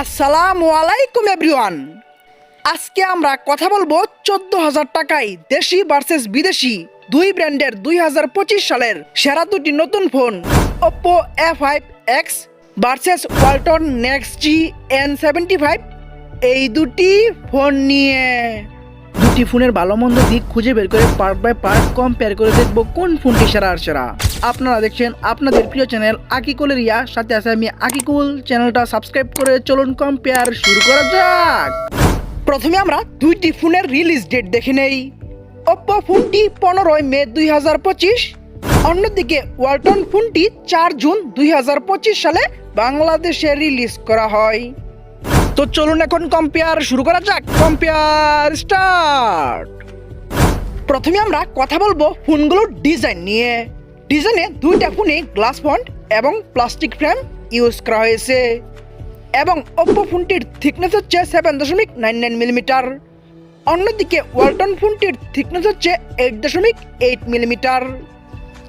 আসসালামু আলাইকুম, এভরিওয়ান। আজকে আমরা কথা বলব চোদ্দ হাজার টাকায় দেশি ভার্সেস বিদেশি দুই ব্র্যান্ডের দুই হাজার পঁচিশ সালের সেরা দুটি নতুন phone Oppo A five X versus Walton Next G N seventy five এই দুটি ফোন নিয়ে দুটি ফোনের ভালো মন্দ দিক খুঁজে বের করে পার্ট বাই পার্ট কম্পেয়ার করে দেখব কোন ফোনটি সেরা আর সেরা। আপনারা দেখছেন আপনাদের প্রিয় চ্যানেল আকিকুলের ইয়া সাথে আছে আমি আকিকুল। চ্যানেলটা সাবস্ক্রাইব করে চলুন কম্পেয়ার শুরু করা যাক। প্রথমে আমরা দুইটি ফোনের রিলিজ ডেট দেখে নেই। ওপ্পো ফোনটি পনেরোই মে দুই হাজার পঁচিশ। অন্যদিকে ওয়ালটন ফোনটি চার জুন দুই হাজার পঁচিশ সালে বাংলাদেশে রিলিজ করা হয়। তো চলুন এখন কম্পেয়ার শুরু করা যাক। কম্পেয়ার স্টার্ট প্রথমে আমরা কথা বলব ফোনগুলোর ডিজাইন নিয়ে। ডিজাইনে দুইটা ফোনে গ্লাস ফন্ট এবং প্লাস্টিক ফ্রেম ইউজ করা হয়েছে এবং ওপ্পো ফোনটির থিকনেস হচ্ছে সেভেন দশমিক নাইন নাইন মিলিমিটার অন্যদিকে ওয়ালটন ফোনটির থিকনেস হচ্ছে এইট দশমিক এইট মিলিমিটার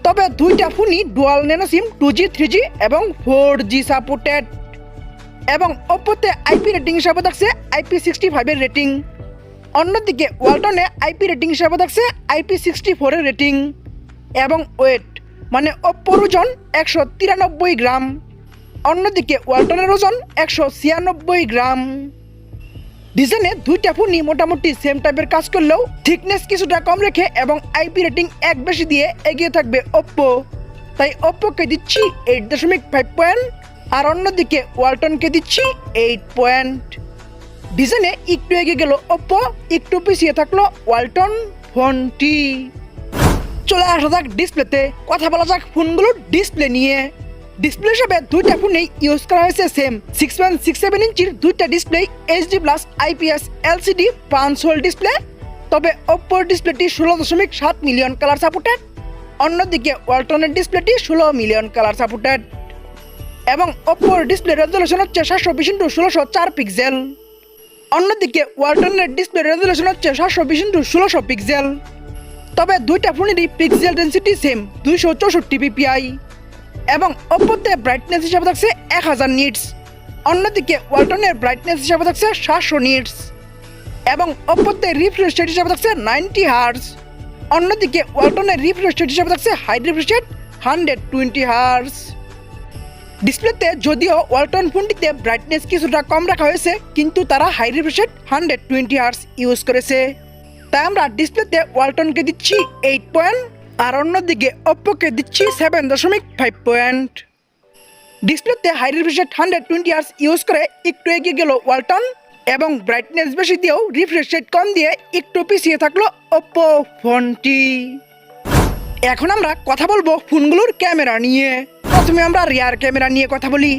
তবে দুইটা ফোনই dual nano SIM two G three G এবং ফোর জি সাপোর্টেড এবং ওপ্পোতে আইপি রেটিং হিসাবে থাকছে আইপি সিক্সটি ফাইভের রেটিং অন্যদিকে ওয়ালটনে আইপি রেটিং হিসাবে থাকছে আইপি সিক্সটি ফোরের রেটিং এবং ওয়েট মানে ওপ্পোর ওজন একশো তিরানব্বই গ্রাম, অন্যদিকে ওয়ালটনের ওজন একশো ছিয়ানব্বই গ্রাম। ডিজাইনে দুইটা ফোনই মোটামুটি সেম টাইপের কাজ করলেও থিকনেস কিছুটা কম রেখে এবং আইপি রেটিং এক বেশি দিয়ে এগিয়ে থাকবে ওপ্পো তাই ওপ্পোকে দিচ্ছি এইট দশমিক ফাইভ পয়েন্ট আর অন্যদিকে ওয়ালটনকে দিচ্ছি এইট পয়েন্ট ডিজাইনে একটু এগিয়ে গেল ওপ্পো একটু পিছিয়ে থাকল ওয়ালটন ফোনটি। চলে আসা যাক ডিসপ্লেতে কথা বলা যাক ফোনগুলোর ডিসপ্লে নিয়ে। ডিসপ্লে হিসাবে দুইটা ফোনেই ইউজ করা হয়েছে same six point six seven ইঞ্চির দুইটা display HD plus IPS LCD পাঁচ হোল ডিসপ্লে তবে ওপ্পোর ডিসপ্লেটি ষোলো দশমিক সাত মিলিয়ন কালার সাপোর্টেড অন্যদিকে ওয়ালটনের ডিসপ্লেটি ষোলো মিলিয়ন কালার সাপোর্টেড এবং ওপ্পোর ডিসপ্লে রেজলিউশন হচ্ছে সাতশো বিশ ইন্টু ষোলোশো চার পিক্সেল অন্যদিকে ওয়ালটনের ডিসপ্লে রেজলিউশন হচ্ছে সাতশো বিশ ইন্টু ষোলোশো পিক্সেল তবে দুইটা ফোনেরই পিক্সেল ডেন্সিটি সেম দুইশো চৌষট্টি পিপিআই এবং ওপ্পোতে ব্রাইটনেস হিসাবে থাকছে এক হাজার নিটস অন্যদিকে ওয়ালটনের ব্রাইটনেস হিসাবে থাকছে সাতশো নিটস এবং ওপ্পোতে রিফ্রেশ রেট হিসাবে থাকছে নাইনটি হার্স অন্যদিকে ওয়ালটনের রিফ্রেশ রেট হিসাবে থাকছে high refresh rate hundred twenty hertz ডিসপ্লেতে যদিও ওয়ালটন ফোনটিতে ব্রাইটনেস কিছুটা কম রাখা হয়েছে, কিন্তু তারা high refreshed hundred twenty hertz use করেছে। তাই আমরা ডিসপ্লেতে ওয়ালটনকে দিচ্ছি এইট পয়েন্ট আর অন্যদিকে অপ্পোকে দিচ্ছি সেভেন দশমিক ফাইভ পয়েন্ট ডিসপ্লেতে high refreshed hundred twenty hours use করে একটু এগিয়ে গেল ওয়ালটন এবং ব্রাইটনেস বেশি দিয়েও রিফ্রেশ রেট কম দিয়ে একটু পিছিয়ে থাকল ওপ্পো ফোনটি এখন আমরা কথা বলব ফোনগুলোর ক্যামেরা নিয়ে। প্রথমে আমরা রিয়ার ক্যামেরা নিয়ে কথা বলি।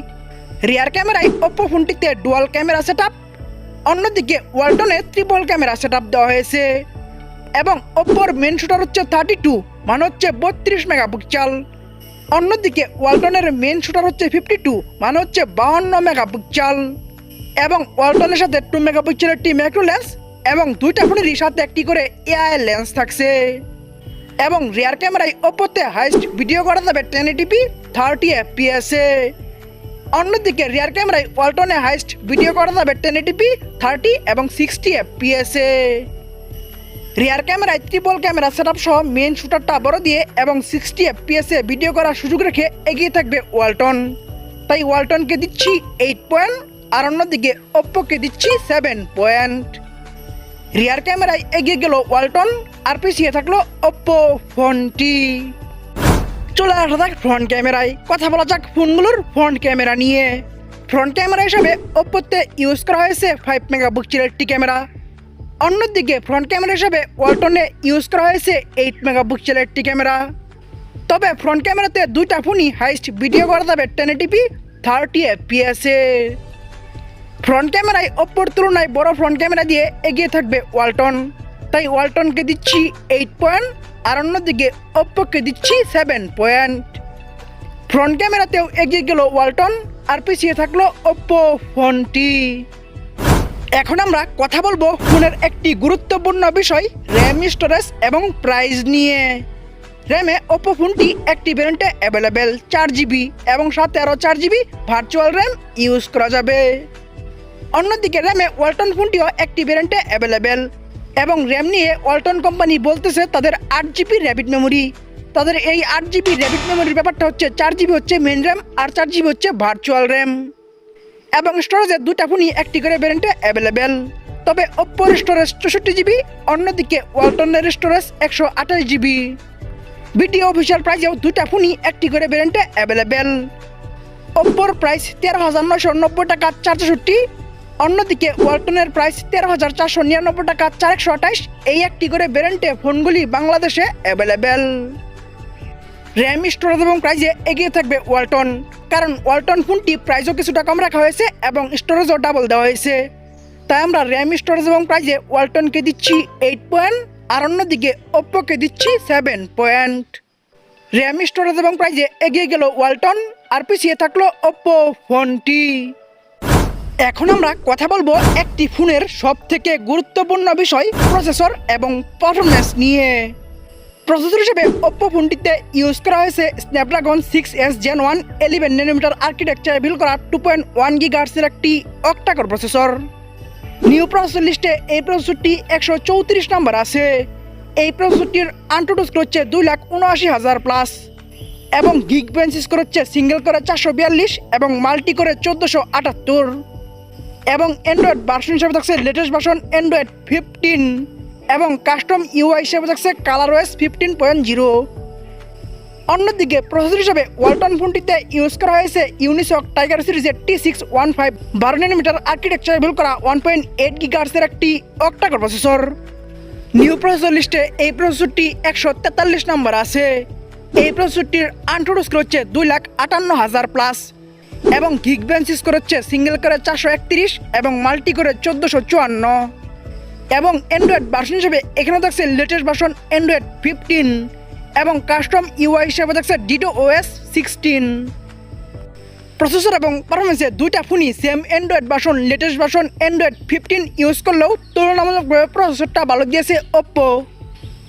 রিয়ার ক্যামেরায় ওপ্পো ফোনটিতে ডুয়াল ক্যামেরা সেট অন্যদিকে ওয়ালটনে ত্রিপল ক্যামেরা সেট দেওয়া হয়েছে। এবং ওপ্পোর মেন শুটার হচ্ছে থার্টি টু মানে হচ্ছে বত্রিশ মেগাপিক্সেল। অন্যদিকে ওয়ালটনের মেন শুটার হচ্ছে ফিফটি টু মানে হচ্ছে বাহান্ন মেগাপিক্সেল। এবং ওয়ালটনের সাথে টু মেগাপিক্সেলের একটি ম্যাক্রো লেন্স এবং দুইটা ফোনেরই সাথে একটি করে এআই লেন্স থাকছে। এবং রিয়ার ক্যামেরায় ওপোতে হাইস্ট ভিডিও করা যাবে টেন এটিপি থার্টি এফপিএসে অন্যদিকে রিয়ার ক্যামেরায় ওয়ালটনে হাইস্ট ভিডিও করা যাবে টেন এটিপি থার্টি এবং সিক্সটি এফপিএসে রিয়ার ক্যামেরায় ট্রিপল ক্যামেরা সেট সহ মেন শুটারটা বড় দিয়ে এবং সিক্সটি এফপিএসে ভিডিও করার সুযোগ রেখে এগিয়ে থাকবে ওয়ালটন। তাই ওয়ালটনকে দিচ্ছি এইট পয়েন্ট আর অন্যদিকে ওপ্পোকে দিচ্ছি সেভেন পয়েন্ট রিয়ার ক্যামেরায় এগিয়ে গেল ওয়ালটন, আর পিছিয়ে থাকল ওপ্পো ফোনটি চলে আসা যাক ফ্রন্ট ক্যামেরায় কথা বলা যাক ফোনগুলোর ফ্রন্ট ক্যামেরা নিয়ে। ফ্রন্ট ক্যামেরা হিসাবে ওপ্পোতে ইউজ করা হয়েছে ফাইভ মেগাপিক্সেলের একটি ক্যামেরা অন্যদিকে ফ্রন্ট ক্যামেরা হিসাবে ওয়ালটনে ইউজ করা হয়েছে এইট মেগাপিক্সেলের একটি ক্যামেরা তবে ফ্রন্ট ক্যামেরাতে দুইটা ফোনই হাইস্ট ভিডিও করা যাবে টেন এটিপি থার্টি এফপিএসে ফ্রন্ট ক্যামেরায় ওপ্পোর তুলনায় বড় ফ্রন্ট ক্যামেরা দিয়ে এগিয়ে থাকবে ওয়ালটন তাই ওয়ালটনকে দিচ্ছি এইট পয়েন্ট আর অন্যদিকে ওপ্পোকে দিচ্ছি সেভেন পয়েন্ট ফ্রন্ট ক্যামেরাতেও এগিয়ে গেল ওয়ালটন, আর পিছিয়ে থাকল ওপ্পো ফোনটি। এখন আমরা কথা বলব ফোনের একটি গুরুত্বপূর্ণ বিষয় র্যাম স্টোরেজ এবং প্রাইস নিয়ে। র্যামে ওপো ফোনটি একটি ভ্যারিয়েন্টে অ্যাভেলেবেল চার জিবি এবং সাথে আরও চার জিবি ভার্চুয়াল র্যাম ইউজ করা যাবে। অন্যদিকে র্যামে ওয়ালটন ফোনটিও একটি ভ্যারিয়েন্টে অ্যাভেলেবেল এবং র্যাম নিয়ে ওয়ালটন কোম্পানি বলতেছে তাদের আট জিবি র্যাপিড মেমোরি। তাদের এই আট জিবি র্যাপিড মেমোরির ব্যাপারটা হচ্ছে, চার জিবি হচ্ছে মেন র্যাম আর চার জিবি হচ্ছে ভার্চুয়াল র্যাম এবং স্টোরেজের দুটা ফোনই একটি করে ভ্যারিয়েন্টে অ্যাভেলেবেল তবে ওপ্পোর স্টোরেজ চৌষট্টি জিবি, অন্যদিকে ওয়ালটনের স্টোরেজ একশো আঠাশ জিবি। বিটি অফিসিয়াল প্রাইসেও দুটা ফোনই একটি করে ভ্যারিয়েন্টে অ্যাভেলেবেল ওপ্পোর প্রাইস তেরো হাজার নশো নব্বই টাকা চারশোষট্টি অন্যদিকে ওয়ালটনের প্রাইস তেরো হাজার চারশো নিরানব্বই টাকা, চার একশো আঠাশ। এই একটি করে ভ্যারিয়েন্টে ফোনগুলি বাংলাদেশে অ্যাভেলেবেল র্যাম স্টোরেজ এবং প্রাইজে এগিয়ে থাকবে ওয়ালটন, কারণ ওয়ালটন ফোনটি প্রাইসও কিছুটা কম রাখা হয়েছে এবং স্টোরেজও ডাবল দেওয়া হয়েছে। তাই আমরা র্যাম স্টোরেজ এবং প্রাইজে ওয়ালটনকে দিচ্ছি এইট পয়েন্ট আর অন্যদিকে ওপ্পোকে দিচ্ছি সেভেন পয়েন্ট র্যাম স্টোরেজ এবং প্রাইজে এগিয়ে গেল ওয়ালটন, আর পিছিয়ে থাকল ওপ্পো ফোনটি। এখন আমরা কথা বলব একটি ফোনের সব থেকে গুরুত্বপূর্ণ বিষয়, প্রসেসর এবং পারফরমেন্স নিয়ে। প্রসেসর হিসেবে ওপ্পো ফোনটিতে ইউজ করা হয়েছে Snapdragon six S Gen one eleven nanometre architecture built করা টু পয়েন্ট ওয়ান গিগার্সের একটি অক্টাকর প্রসেসর নিউ প্রসেসর লিস্টে এই প্রসেসরটি একশো চৌত্রিশ নম্বর আছে। এই প্রসেসরটির আন্টুটু স্কোর হচ্ছে দুই লাখ উনআশি হাজার প্লাস এবং গিগ বেঞ্চ স্কোর হচ্ছে সিঙ্গেল করে চারশো বিয়াল্লিশ এবং মাল্টি করে চোদ্দোশো আটাত্তর। এবং অ্যান্ড্রয়েড ভার্সন হিসেবে থাকছে লেটেস্ট ভার্সন অ্যান্ড্রয়েড ফিফটিন এবং কাস্টম ইউআই হিসেবে থাকছে colour OS fifteen point zero অন্যদিকে প্রসেসর হিসেবে ওয়ালটন ফোনটিতে ইউজ করা হয়েছে ইউনিসক টাইগার সিরিজের টি সিক্স ওয়ান ফাইভ বারো নানোমিটার আর্কিটেকচার বিল করা ওয়ান পয়েন্ট এইট গিগার্সের একটি অক্টাকর প্রসেসর নিউ প্রসেসর লিস্টে এই প্রসেসরটি একশো তেতাল্লিশ নম্বর আছে। এই প্রসেসরটির আন্ট্রোড স্কোর হচ্ছে দুই লাখ আটান্ন হাজার প্লাস এবং গিগ বেঞ্চ স্কোর হচ্ছে সিঙ্গেল করে চারশো একত্রিশ এবং মাল্টি করে চোদ্দোশো চুয়ান্ন। এবং অ্যান্ড্রয়েড ভার্সন হিসেবে এখানে থাকছে লেটেস্ট ভার্সন অ্যান্ড্রয়েড ফিফটিন এবং কাস্টম ইউআই হিসেবে থাকছে ডিডো ওএস সিক্সটিন প্রসেসর এবং পারফরমেন্সে দুইটা ফোনই same Android version latest version Android fifteen use করলেও তুলনামূলকভাবে প্রসেসরটা ভালো দিয়েছে ওপ্পো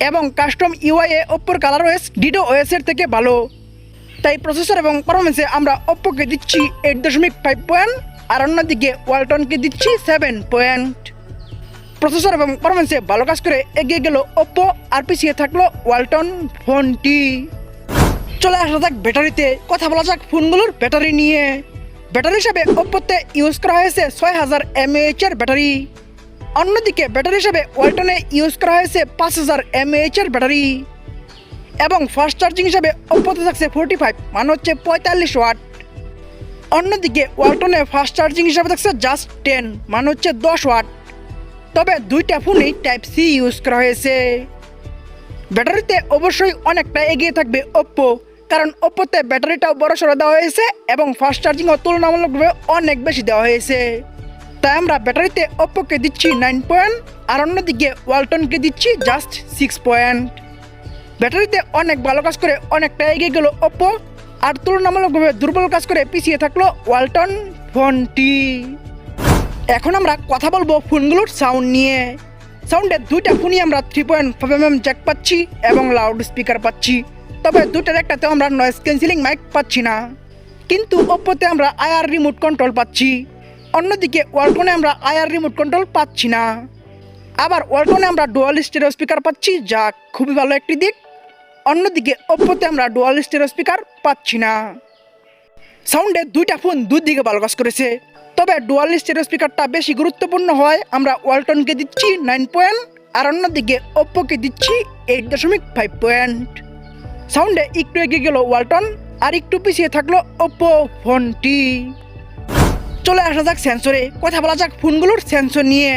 এবং কাস্টম ইউআই এ ওপ্পোর কালার ওএস ডিডো ওএস এর থেকে ভালো। তাই প্রসেসর এবং পারফরমেন্সে আমরা ওপ্পোকে দিচ্ছি এইট দশমিক ফাইভ পয়েন্ট আর অন্যদিকে ওয়ালটনকে দিচ্ছি সেভেন পয়েন্ট প্রসেসর এবং পারফরমেন্সে ভালো কাজ করে এগিয়ে গেল ওপ্পো আর পিছিয়ে থাকল ওয়ালটন ফোনটি চলে আসা যাক ব্যাটারিতে, কথা বলা যাক ফোনগুলোর ব্যাটারি নিয়ে। ব্যাটারি হিসাবে ওপ্পোতে ইউজ করা হয়েছে ছয় হাজার এমএএইচ এর ব্যাটারি। অন্যদিকে ব্যাটারি হিসাবে ওয়ালটনে ইউজ করা হয়েছে পাঁচ হাজার এমএএইচ এর ব্যাটারি। এবং ফাস্ট চার্জিং হিসাবে ওপ্পোতে থাকছে ফোরটি ফাইভ মানে হচ্ছে পঁয়তাল্লিশ ওয়াট অন্যদিকে ওয়ালটনে ফাস্ট চার্জিং হিসাবে থাকছে জাস্ট টেন মানে হচ্ছে দশ ওয়াট তবে দুইটা ফোনেই টাইপ সি ইউজ করা হয়েছে। ব্যাটারিতে অবশ্যই অনেকটা এগিয়ে থাকবে ওপ্পো কারণ ওপ্পোতে ব্যাটারিটাও বড় সড়ো দেওয়া হয়েছে এবং ফাস্ট চার্জিংও তুলনামূলকভাবে অনেক বেশি দেওয়া হয়েছে। তাই আমরা ব্যাটারিতে ওপ্পোকে দিচ্ছি নাইন পয়েন্ট আর অন্যদিকে ওয়ালটনকে দিচ্ছি জাস্ট সিক্স পয়েন্ট ব্যাটারিতে অনেক ভালো কাজ করে অনেকটা এগিয়ে গেল ওপ্পো আর তুলনামূলকভাবে দুর্বল কাজ করে পিছিয়ে থাকল ওয়ালটন ফোনটি এখন আমরা কথা বলব ফোনগুলোর সাউন্ড নিয়ে। সাউন্ডের দুইটা ফোনই আমরা three point five M M jack পাচ্ছি এবং লাউড স্পিকার পাচ্ছি। তবে দুটার একটাতে আমরা নয়েজ ক্যান্সেলিং মাইক পাচ্ছি না। কিন্তু ওপ্পোতে আমরা আয়ার রিমোট কন্ট্রোল পাচ্ছি। অন্যদিকে ওয়ালটনে আমরা আয়ার রিমোট কন্ট্রোল পাচ্ছি না। আবার ওয়ালটনে আমরা ডুয়াল স্টেরিও স্পিকার পাচ্ছি, যা খুবই ভালো একটি দিক। অন্যদিকে ওপ্পোতে আমরা ডুয়াল স্টেরিও স্পিকার পাচ্ছি না। সাউন্ডে দুইটা ফোন দুই দিকে ভালো কাজ করেছে। তবে ডুয়াল স্টেরিও স্পিকারটা বেশি গুরুত্বপূর্ণ হয় আমরা ওয়ালটনকে দিচ্ছি নাইন পয়েন্ট আর অন্যদিকে ওপ্পোকে দিচ্ছি এইট দশমিক ফাইভ পয়েন্ট সাউন্ডে একটু এগিয়ে গেল ওয়ালটন আর একটু পিছিয়ে থাকল ওপ্পো ফোনটি চলে আসা যাক সেন্সরে কথা বলা যাক ফোনগুলোর সেন্সর নিয়ে।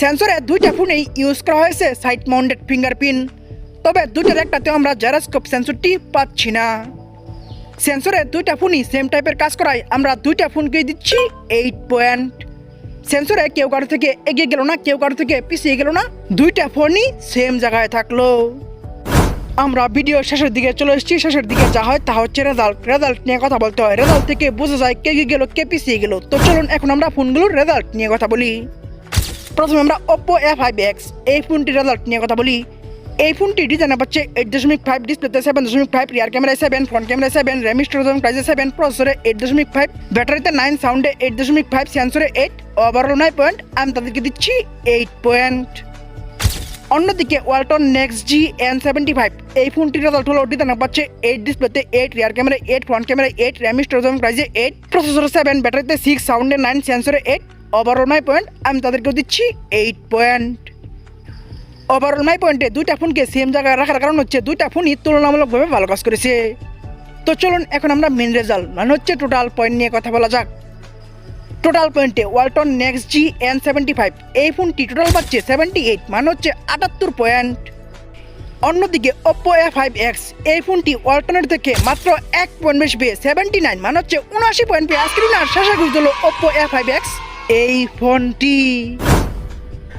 সেন্সরে দুইটা ফোনেই ইউজ করা হয়েছে সাইড মাউন্টেড ফিঙ্গারপ্রিন্ট তবে দুইটার একটাতে আমরা জেরাস্কোপ সেন্সরটি পাচ্ছি না। সেন্সরে দুইটা ফোনই সেম টাইপের কাজ করায়, আমরা দুইটা ফোনকে দিচ্ছি এইট পয়েন্ট সেন্সরে কেউ কারও থেকে এগিয়ে গেল না, কেউ কারও থেকে পিছিয়ে গেল না, দুইটা ফোনই সেম জায়গায় থাকল। আমরা ভিডিও শেষের দিকে চলে এসেছি, শেষের দিকে যা হয় তা হচ্ছে রেজাল্ট রেজাল্ট নিয়ে কথা বলতে হয় রেজাল্ট থেকে বোঝা যায় কে গেল, কে পিছিয়ে গেল। তো চলুন এখন আমরা ফোনগুলোর রেজাল্ট নিয়ে কথা বলি। প্রথমে আমরা ওপো এ ফাইভ এক্স এই ফোনটির রেজাল্ট নিয়ে কথা বলি। এই ফোনটি ডিজাইনে পাচ্ছে এইট দশমিক ফাইভ ডিসপ্লেতে সেভেন দশমিক ফাইভ রিয়ার ক্যামেরায় সেভেন ফ্রন্ট ক্যামেরায় সেভেন র্যাম স্টোরেজ প্রাইসে সেভেন প্রসেসরে এইট দশমিক ফাইভ ব্যাটারিতে নাইন সাউন্ডে এইট দশমিক ফাইভ সেন্সরে এইট ওভারঅল নয় পয়েন্ট আমি তাদেরকে দিচ্ছি এইট পয়েন্ট অন্যদিকে Walton Next G N seventy five এই ফোনটির রেজাল্ট হলো ওটিতে না পাচ্ছে এইট ডিসপ্লেতে eight rear camera eight front camera eight RAM storage এবং প্রাইজে এইট প্রসেসর সেভেন ব্যাটারিতে সিক্স সাউন্ডে নাইন সেন্সরে এইট ওভারঅল নয় পয়েন্ট আমি তাদেরকেও দিচ্ছি এইট পয়েন্ট ওভারঅল মাই পয়েন্টে দুইটা ফোনকে সেম জায়গায় রাখার কারণ হচ্ছে দুইটা ফোনই তুলনামূলকভাবে ভালো কাজ করেছে। তো চলুন, এখন আমরা মেন রেজাল্ট মানে হচ্ছে টোটাল পয়েন্ট নিয়ে কথা বলা যাক। টোটাল পয়েন্টে Walton Next G N seventy five এই ফোনটি টোটাল পাচ্ছে সেভেন্টি এইট মানে হচ্ছে আটাত্তর পয়েন্ট অন্যদিকে ওপ্পো এ ফাইভ এক্স এই ফোনটি ওয়ালটনের থেকে মাত্র এক পয়েন্ট বেশি পেয়ে সেভেন্টি নাইন মানে হচ্ছে উনআশি পয়েন্ট পেয়ে আজকের আর শেষে ঘুষ দিল ওপ্পো এ ফাইভ এক্স এই ফোনটি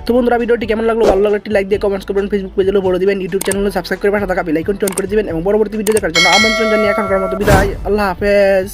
তো বন্ধুরা, ভিডিওটি কেমন লাগল? ভালো লাগল একটি লাইক দিয়ে কমেন্টস করবেন ফেসবুক পেজে বলে দিবেন ইউটিউব চ্যানেলে সাবস্ক্রাইব করে পাশে থাকা বেলাইকন টন করে দিবেন এবং পরবর্তী ভিডিও দেখার জন্য আমন্ত্রণ জানিয়ে এখনকার মতো বিদায়। আল্লাহ হাফেজ।